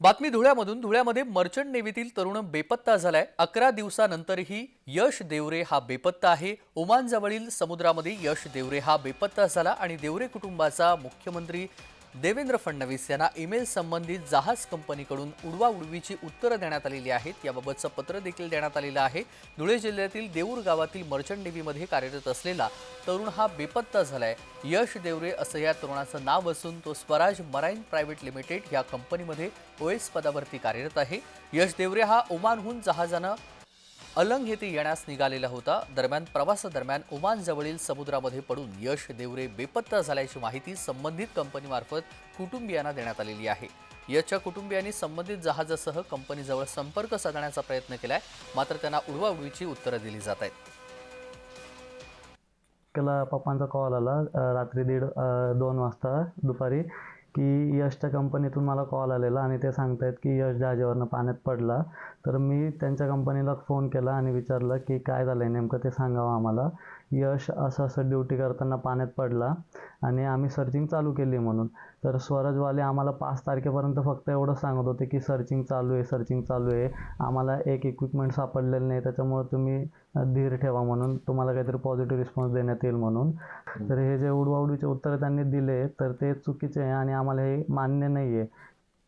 बातमी धुळ्यामधून. धुळ्यामध्ये मर्चंट नेव्हीतील तरुण बेपत्ता झालाय. अकरा दिवसानंतरही यश देवरे हा बेपत्ता आहे. ओमानजवळील समुद्रामध्ये यश देवरे हा बेपत्ता झाला आणि देवरे कुटुंबाचा मुख्यमंत्री देवेंद्र फडणवीस यांना ईमेल संबंधित जहाज कंपनीकडून उडवाउडवीची उत्तरं देण्यात आलेली आहेत. याबाबतचं पत्र देखील देण्यात आलेलं आहे. धुळे जिल्ह्यातील देऊर गावातील मर्चंट नेव्हीमध्ये कार्यरत असलेला तरुण हा बेपत्ता झालाय. यश देवरे असं या तरुणाचं नाव असून तो स्वराज मराईन प्रायव्हेट लिमिटेड या कंपनीमध्ये ओएस पदावरती कार्यरत आहे. यश देवरे हा ओमानहून जहाजानं अलंग येथे येण्यास निघालेला होता. दरम्यान प्रवासादरम्यान ओमानजवळील समुद्रामध्ये पडून यश देवरे बेपत्ता झाल्याची माहिती संबंधित कंपनीमार्फत कुटुंबियांना देण्यात आलेली आहे. यशच्या कुटुंबियांनी संबंधित जहाजासह कंपनीजवळ संपर्क साधण्याचा प्रयत्न केलाय मात्र त्यांना उडवाउडवीची उत्तरं दिली जात आहेत. त्याला पप्पांचा कॉल आला रात्री दीड दोन वाजता दुपारी. की यशच्या कंपनीतून मला कॉल आलेला आणि ते सांगतायत की यश जहाजावरनं पाण्यात पडला. तर मी त्यांच्या कंपनीला फोन केला आणि विचारलं की काय झालं आहे नेमकं ते सांगावं आम्हाला. यश असं असं ड्युटी करताना पाण्यात पडला आणि आम्ही सर्चिंग चालू केली म्हणून. तर स्वराजवाले आम्हाला पाच तारखेपर्यंत फक्त एवढं सांगत होते की सर्चिंग चालू आहे सर्चिंग चालू आहे. आम्हाला एक इक्विपमेंट सापडलेलं नाही त्याच्यामुळे तुम्ही धीर ठेवा म्हणून तुम्हाला काहीतरी पॉझिटिव्ह रिस्पॉन्स देण्यात येईल म्हणून. तर हे जे उडवाउडीचे उत्तर त्यांनी दिले तर ते चुकीचे आहे आणि आम्हाला हे मान्य नाही आहे